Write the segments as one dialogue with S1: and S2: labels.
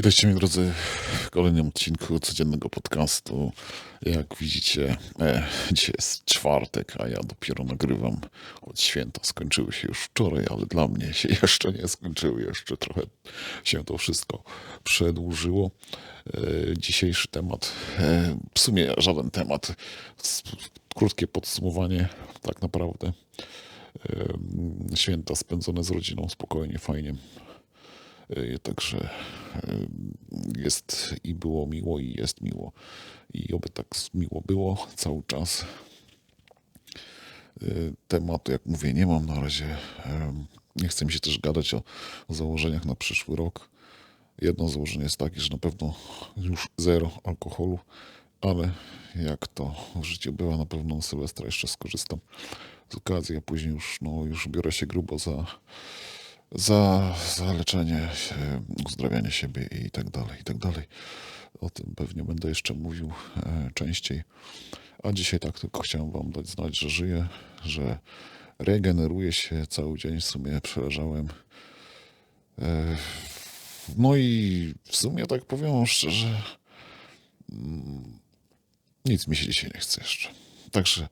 S1: Witajcie moi drodzy w kolejnym odcinku codziennego podcastu. Jak widzicie, e, dzisiaj jest czwartek, a ja dopiero nagrywam od święta. Skończyły się już wczoraj, ale dla mnie się jeszcze nie skończyły. Jeszcze trochę się to wszystko przedłużyło. E, dzisiejszy temat, e, w sumie żaden temat, krótkie podsumowanie tak naprawdę. E, święta spędzone z rodziną spokojnie, fajnie. E, Także jest i było miło, i jest miło. I oby tak miło było cały czas. E, Tematu, jak mówię, nie mam na razie. Nie chcę mi się też gadać o, założeniach na przyszły rok. Jedno założenie jest takie, że na pewno już zero alkoholu, ale jak to w życiu bywa, na pewno Sylwestra jeszcze skorzystam z okazji, a później już, no, już biorę się grubo za, za, za leczenie, uzdrawianie siebie i tak dalej, i tak dalej. O tym pewnie będę jeszcze mówił e, częściej. A dzisiaj tak tylko chciałem Wam dać znać, że żyję, że regeneruję się cały dzień. W sumie przeleżałem. E, no i w sumie tak powiem szczerze, mm, nic mi się dzisiaj nie chce jeszcze. Także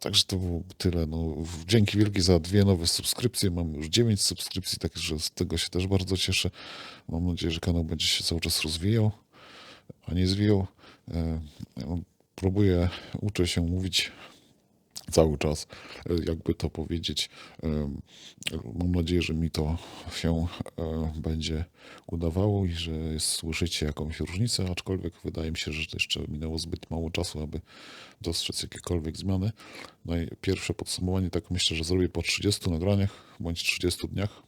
S1: Także to było tyle. No, dzięki wielkie za dwie nowe subskrypcje. Mam już dziewięć subskrypcji, także z tego się też bardzo cieszę. Mam nadzieję, że kanał będzie się cały czas rozwijał, a nie zwijał. E, ja Próbuję, uczę się mówić cały czas, e, jakby to powiedzieć. Mam nadzieję, że mi to się e, będzie udawało i że słyszycie jakąś różnicę, aczkolwiek wydaje mi się, że to jeszcze minęło zbyt mało czasu, aby dostrzec jakiekolwiek zmiany. No i pierwsze podsumowanie, tak myślę, że zrobię po 30 nagraniach bądź 30 dniach.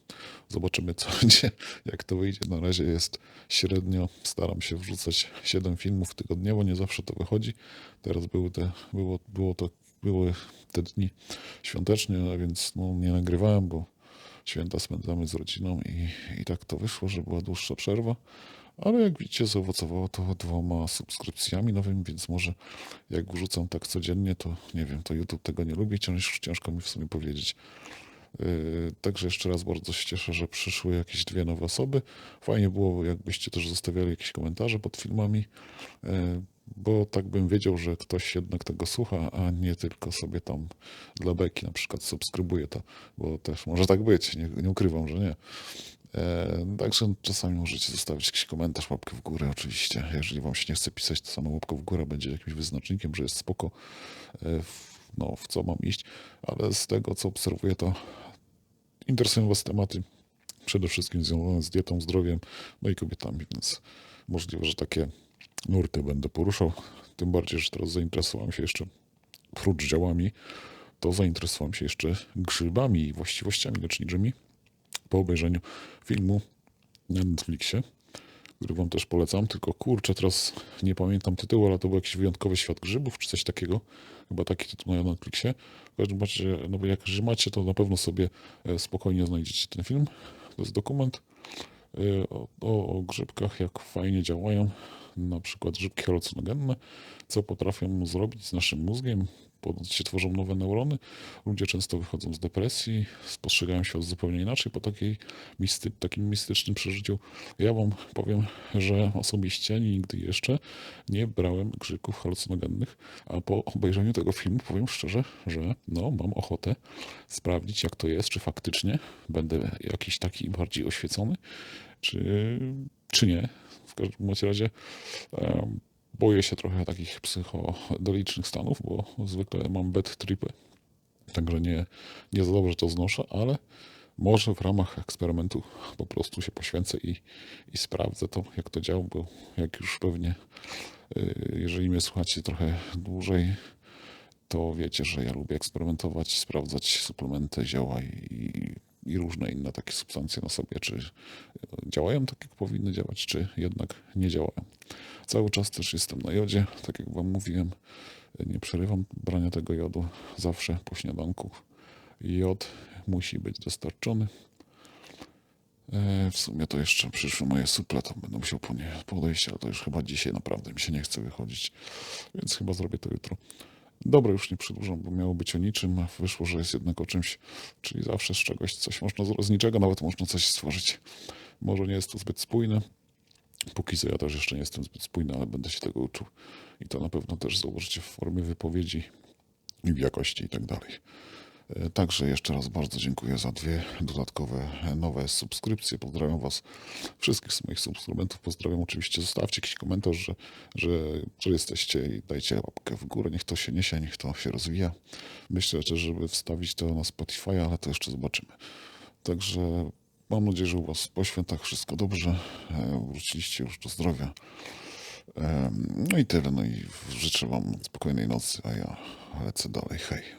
S1: Zobaczymy, co będzie, jak to wyjdzie. Na razie jest średnio. Staram się wrzucać 7 filmów tygodniowo, nie zawsze to wychodzi. Teraz były te, było, było to, były te dni świąteczne, a więc no, nie nagrywałem, bo święta spędzamy z rodziną i, i tak to wyszło, że była dłuższa przerwa. Ale jak widzicie, zaowocowało to dwoma subskrypcjami nowymi, więc może jak wrzucam tak codziennie, to nie wiem, to YouTube tego nie lubi, cięż, ciężko mi w sumie powiedzieć. Yy, Także jeszcze raz bardzo się cieszę, że przyszły jakieś dwie nowe osoby. Fajnie było, jakbyście też zostawiali jakieś komentarze pod filmami, yy, bo tak bym wiedział, że ktoś jednak tego słucha, a nie tylko sobie tam dla beki na przykład subskrybuje to, bo też może tak być, nie, nie ukrywam, że nie. E, Także czasami możecie zostawić jakiś komentarz, łapkę w górę oczywiście. Jeżeli wam się nie chce pisać, to samo łapka w górę będzie jakimś wyznacznikiem, że jest spoko, e, w, no, w co mam iść. Ale z tego, co obserwuję, to interesują was tematy przede wszystkim związane z dietą, zdrowiem, no i kobietami, więc możliwe, że takie nurty będę poruszał. Tym bardziej, że teraz zainteresowałem się jeszcze prócz działami, to zainteresowałem się jeszcze grzybami i właściwościami leczniczymi po obejrzeniu filmu na Netflixie, który wam też polecam, tylko kurczę, teraz nie pamiętam tytułu, ale to był jakiś wyjątkowy świat grzybów, czy coś takiego, chyba taki tytuł na Netflixie. W każdym razie, no bo jak macie, to na pewno sobie e, spokojnie znajdziecie ten film. To jest dokument o, o, o grzybkach, jak fajnie działają, na przykład grzybki halucynogenne, co potrafią zrobić z naszym mózgiem, ponoć się tworzą nowe neurony. Ludzie często wychodzą z depresji, spostrzegają świat zupełnie inaczej po takiej misty, takim mistycznym przeżyciu. Ja wam powiem, że osobiście nigdy jeszcze nie brałem grzybków halucynogennych, a po obejrzeniu tego filmu powiem szczerze, że no, mam ochotę sprawdzić, jak to jest, czy faktycznie będę jakiś taki bardziej oświecony, czy, czy nie. W każdym razie em, boję się trochę takich psychodelicznych stanów, bo zwykle mam bad tripy. Także nie, nie za dobrze to znoszę, ale może w ramach eksperymentu po prostu się poświęcę i, i sprawdzę to, jak to działa, bo jak już pewnie, y, jeżeli mnie słuchacie trochę dłużej, to wiecie, że ja lubię eksperymentować, sprawdzać suplementy, zioła i, i różne inne takie substancje na sobie, czy działają tak, jak powinny działać, czy jednak nie działają. Cały czas też jestem na jodzie, tak jak Wam mówiłem, nie przerywam brania tego jodu zawsze po śniadanku. Jod musi być dostarczony. E, W sumie to jeszcze przyszły moje suple, to będę musiał po nie podejść, ale to już chyba dzisiaj naprawdę mi się nie chce wychodzić, więc chyba zrobię to jutro. Dobra, już nie przedłużam, bo miało być o niczym, a wyszło, że jest jednak o czymś, czyli zawsze z czegoś coś można, z- niczego nawet można coś stworzyć. Może nie jest to zbyt spójne, Póki co ja też jeszcze nie jestem zbyt spójny, ale będę się tego uczył. I to na pewno też zauważycie w formie wypowiedzi i w jakości i tak dalej. E, Także jeszcze raz bardzo dziękuję za dwie dodatkowe e, nowe subskrypcje. Pozdrawiam Was wszystkich z moich subskrybentów. Pozdrawiam oczywiście. Zostawcie jakiś komentarz, że, że, że jesteście i dajcie łapkę w górę. Niech to się niesie, niech to się rozwija. Myślę też, żeby wstawić to na Spotify, ale to jeszcze zobaczymy. Także mam nadzieję, że u Was po świętach wszystko dobrze. E, Wróciliście już do zdrowia. No i tyle. No i życzę Wam spokojnej nocy, a ja lecę dalej. Hej.